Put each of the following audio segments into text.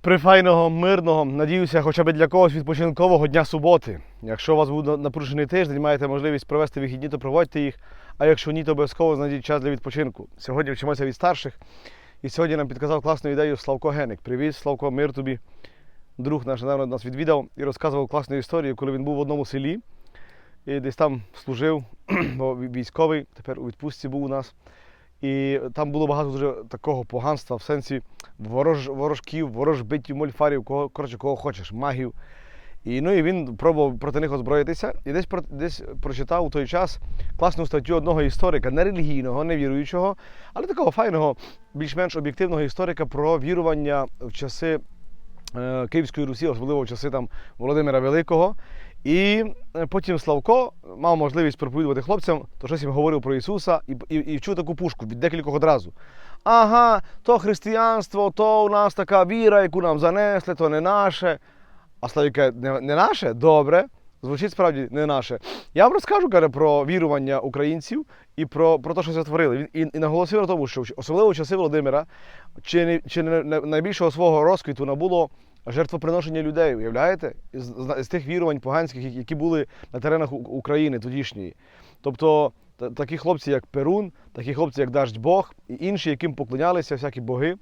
прифайного, мирного, надіюся, хоча б для когось відпочинкового дня суботи. Якщо у вас буде напружений тиждень, маєте можливість провести вихідні, то проводьте їх. А якщо ні, то обов'язково знайдіть час для відпочинку. Сьогодні вчимося від старших. І сьогодні нам підказав класну ідею Славко Геник. Привіт, Славко, мир тобі. Друг наш недавно нас відвідав і розказував класну історію, коли він був в одному селі і десь там служив, бо військовий, тепер у відпустці був у нас. І там було багато дуже такого поганства в сенсі ворож, ворожків, ворожбитів, мольфарів, кого, коротше, кого хочеш, магів. І, ну, і він пробував проти них озброїтися і десь, десь прочитав у той час класну статтю одного історика, не релігійного, не віруючого, але такого файного, більш-менш об'єктивного історика про вірування в часи е, Київської Русі, особливо в часи там, Володимира Великого. І е, потім Славко мав можливість проповідувати хлопцям, то щось їм говорив про Ісуса і, і, і чув таку пушку від декількох одразу. Ага, то християнство, то у нас така віра, яку нам занесли, то не наше. А Славік не, не наше? Добре. Звучить справді не наше. Я вам розкажу каже, про вірування українців і про, про те, що затворили. Він і, і наголосив на тому, що особливо в часи Володимира, чи не, чи не- найбільшого свого розквіту набуло жертвоприношення людей, уявляєте? З, з, тих вірувань поганських, які- були на теренах України тодішньої. Тобто та- такі хлопці, як Перун, такі хлопці, як Даждь Бог, і інші, яким поклонялися всякі боги,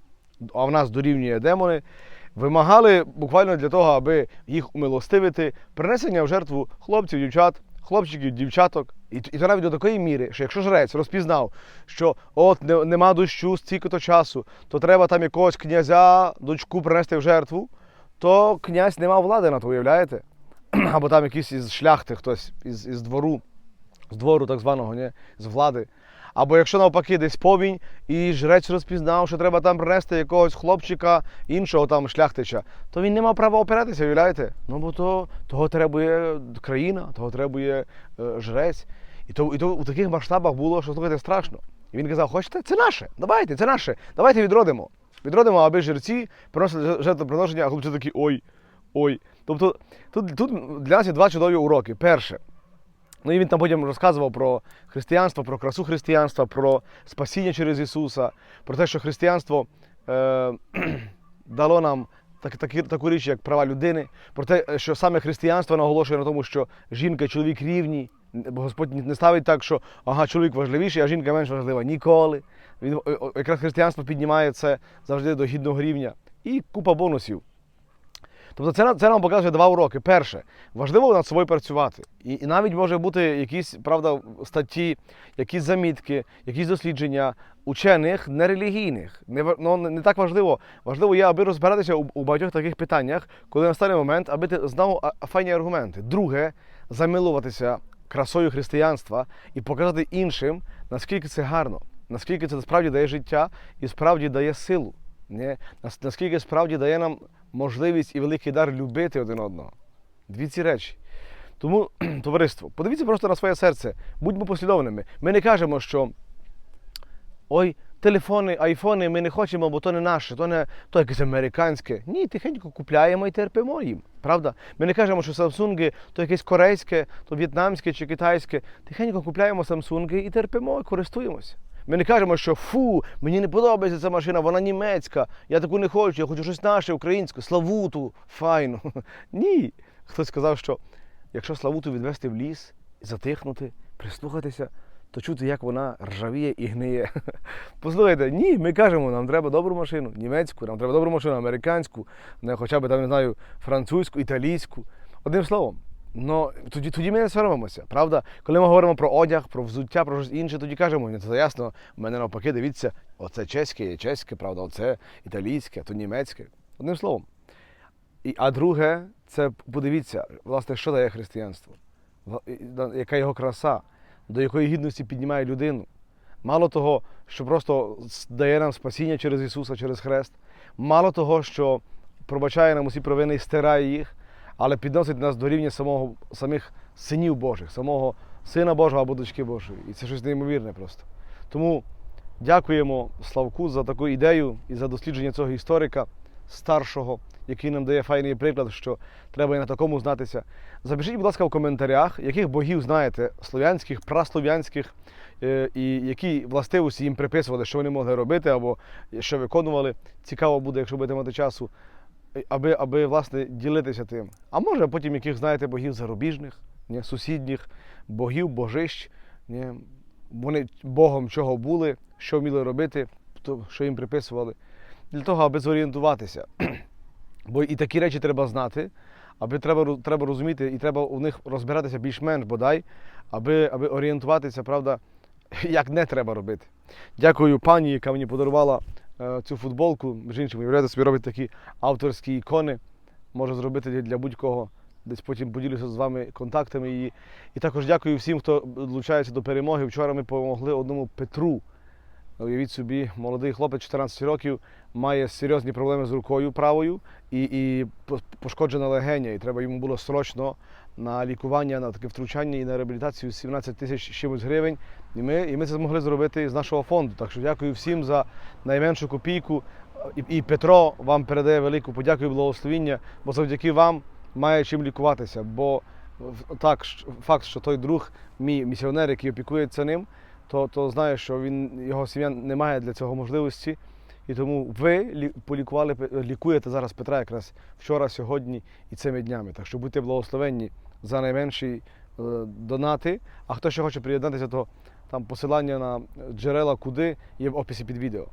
а в нас дорівнює демони, вимагали буквально для того, аби їх умилостивити, принесення в жертву хлопців, дівчат, хлопчиків, дівчаток. І, і то навіть до такої міри, що якщо жрець розпізнав, що от не, нема дощу стільки-то часу, то треба там якогось князя, дочку принести в жертву, то князь не мав влади на то, уявляєте? Або там якийсь із шляхти, хтось із, із двору, з двору так званого, ні? з влади. Або якщо навпаки десь повінь, і жрець розпізнав, що треба там принести якогось хлопчика, іншого там шляхтича, то він не мав права опиратися, уявляєте? Ну бо то того требує країна, того требує е, жрець. І то, і то у таких масштабах було, що слухайте, страшно. І він казав, хочете, це наше, давайте, це наше, давайте відродимо. Відродимо, аби жерці приносили жертвоприношення, а хлопці такі ой, ой. Тобто тут, тут для нас є два чудові уроки. Перше, Ну і він там потім розказував про християнство, про красу християнства, про спасіння через Ісуса, про те, що християнство е, дало нам так, такі, таку річ, як права людини, про те, що саме християнство наголошує на тому, що жінка і чоловік рівні. Господь не ставить так, що ага, чоловік важливіший, а жінка менш важлива. Ніколи. Він якраз християнство піднімає це завжди до гідного рівня. І купа бонусів. Тобто це, це нам показує два уроки. Перше, важливо над собою працювати. І, і навіть може бути якісь правда, статті, якісь замітки, якісь дослідження учених нерелігійних. Не, ну, не так важливо. Важливо є, аби розбиратися у, у багатьох таких питаннях, коли настане момент, аби ти знав файні аргументи. Друге, замилуватися красою християнства і показати іншим, наскільки це гарно, наскільки це справді дає життя і справді дає силу. Нас- Наскільки справді дає нам можливість і великий дар любити один одного. Дві ці речі. Тому, товариство, подивіться просто на своє серце, будьмо послідовними. Ми не кажемо, що ой, телефони, айфони ми не хочемо, бо то не наше, то не то якесь американське. Ні, тихенько купляємо і терпимо їм. Правда? Ми не кажемо, що самсунги то якесь корейське, то в'єтнамське чи китайське. Тихенько купляємо самсунги і терпимо, і користуємося. Ми не кажемо, що фу, мені не подобається ця машина, вона німецька, я таку не хочу, я хочу щось наше, українське, славуту, файну. Ні. Хтось сказав, що якщо славуту відвести в ліс, затихнути, прислухатися, то чути, як вона ржавіє і гниє. Послухайте, ні, ми кажемо, нам треба добру машину, німецьку, нам треба добру машину, американську, не хоча б там, не знаю, французьку, італійську. Одним словом. Ну, тоді, тоді ми не соромимося, правда? Коли ми говоримо про одяг, про взуття, про щось інше, тоді кажемо, ні, це ясно, в мене навпаки, дивіться, оце чеське, є чеське, правда, оце італійське, то німецьке. Одним словом. І, а друге, це подивіться, власне, що дає християнство, яка його краса, до якої гідності піднімає людину. Мало того, що просто дає нам спасіння через Ісуса, через Хрест, мало того, що пробачає нам усі провини і стирає їх, але підносить нас до рівня самого, самих синів Божих, самого Сина Божого або дочки Божої. І це щось неймовірне просто. Тому дякуємо Славку за таку ідею і за дослідження цього історика старшого, який нам дає файний приклад, що треба і на такому знатися. Запишіть, будь ласка, в коментарях, яких богів знаєте, слов'янських, праслов'янських, е, і які властивості їм приписували, що вони могли робити або що виконували. Цікаво буде, якщо будете мати часу. аби, аби власне ділитися тим. А може потім яких знаєте богів зарубіжних, ні, сусідніх, богів, божищ, ні, вони Богом чого були, що вміли робити, то, що їм приписували, для того, аби зорієнтуватися. Бо і такі речі треба знати, аби треба, треба розуміти, і треба у них розбиратися більш-менш бодай, аби, аби орієнтуватися, правда, як не треба робити. Дякую пані, яка мені подарувала е, цю футболку. Між іншим, уявляєте, собі робить такі авторські ікони. Може зробити для- будь-кого. Десь потім поділюся з вами контактами її. І також дякую всім, хто долучається до перемоги. Вчора ми допомогли одному Петру. Уявіть собі, молодий хлопець 14 років має серйозні проблеми з рукою правою і, і пошкоджена легеня. І треба йому було срочно на лікування, на таке втручання і на реабілітацію 17 тисяч чимось гривень. І ми, і ми це змогли зробити з нашого фонду. Так що дякую всім за найменшу копійку. І, і Петро вам передає велику подяку і благословіння, бо завдяки вам має чим лікуватися. Бо так, факт, що той друг, мій місіонер, який опікується ним, то, то знає, що він, його сім'я не має для цього можливості. І тому ви полікували, лікуєте зараз Петра якраз вчора, сьогодні і цими днями. Так що будьте благословенні за найменші е, донати. А хто ще хоче приєднатися, то там посилання на джерела куди є в описі під відео.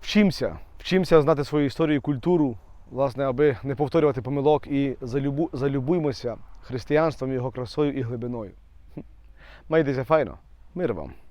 Вчимося, вчимося знати свою історію і культуру, власне, аби не повторювати помилок і залюбу, залюбуймося християнством, його красою і глибиною. Майтеся файно. Мир вам.